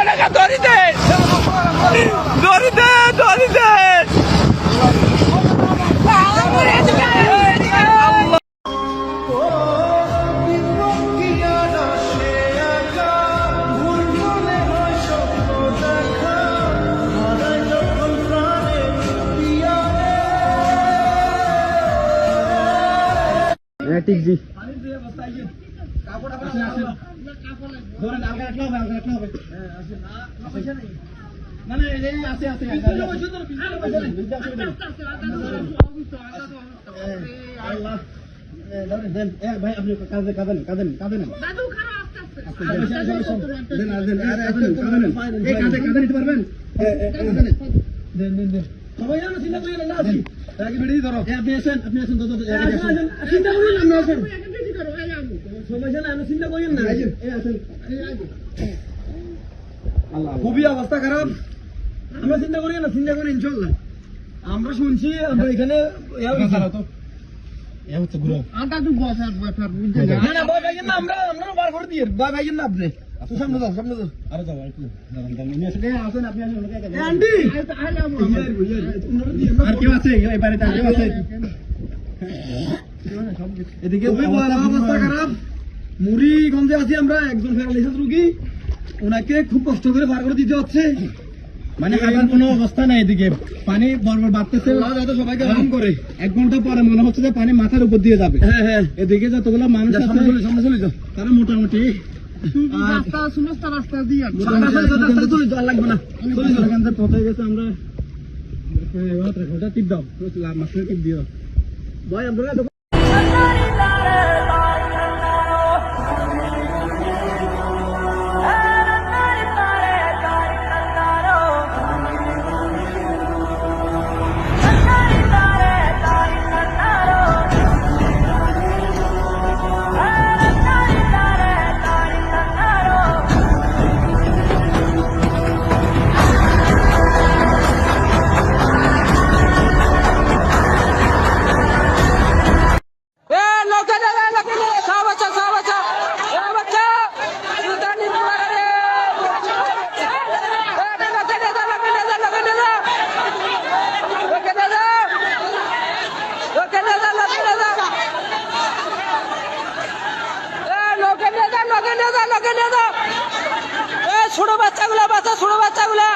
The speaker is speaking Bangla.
টাকা দড়ি দে দে দড়ি খারাপ আস্তে আস্তে সবাই জানো চিন্তা করি না আসি। আগে বেরিয়ে ধরো। আপনি আসেন। আপনি দাদা চিন্তা করি না আপনি আসেন সবাই জানো আমি চিন্তা করি না এই আসেন খুবই অবস্থা খারাপ আমরা চিন্তা করি না চিন্তা করি ইনশাল্লাহ আমরা শুনছি আমরা এখানে এদিকে অবস্থা খারাপ মুড়িগঞ্জে আছি আমরা একজন প্যারালাইসিস রোগী। ওনাকে খুব কষ্ট করে পার করে দিতে হচ্ছে। মানে আবার কোনো অবস্থা নাই এদিকে। পানি বরবর বাড়তেছে। সবাইকে রহম করে। এক ঘণ্টা পরে মনে হচ্ছে যে পানি মাথার উপর দিয়ে যাবে। হ্যাঁ হ্যাঁ। এদিকে যতগুলো মানুষ সামনে চলে সামনে চলে যাও। তারা মোটামুটি রাস্তা সমস্ত রাস্তা দিয়ে সামনে চলে যাও তাড়াতাড়ি চলে যাও আর লাগবে না। চলে যাও। এখান থেকে পৌঁছে গেছে আমরা। টিপ দাও। মাছের টিপ দিও। ভাই আমরা লগে নিয়ে যা লগে। নিয়ে যা এই ছোট বাচ্চাগুলা বাচ্চা ছোট বাচ্চাগুলা।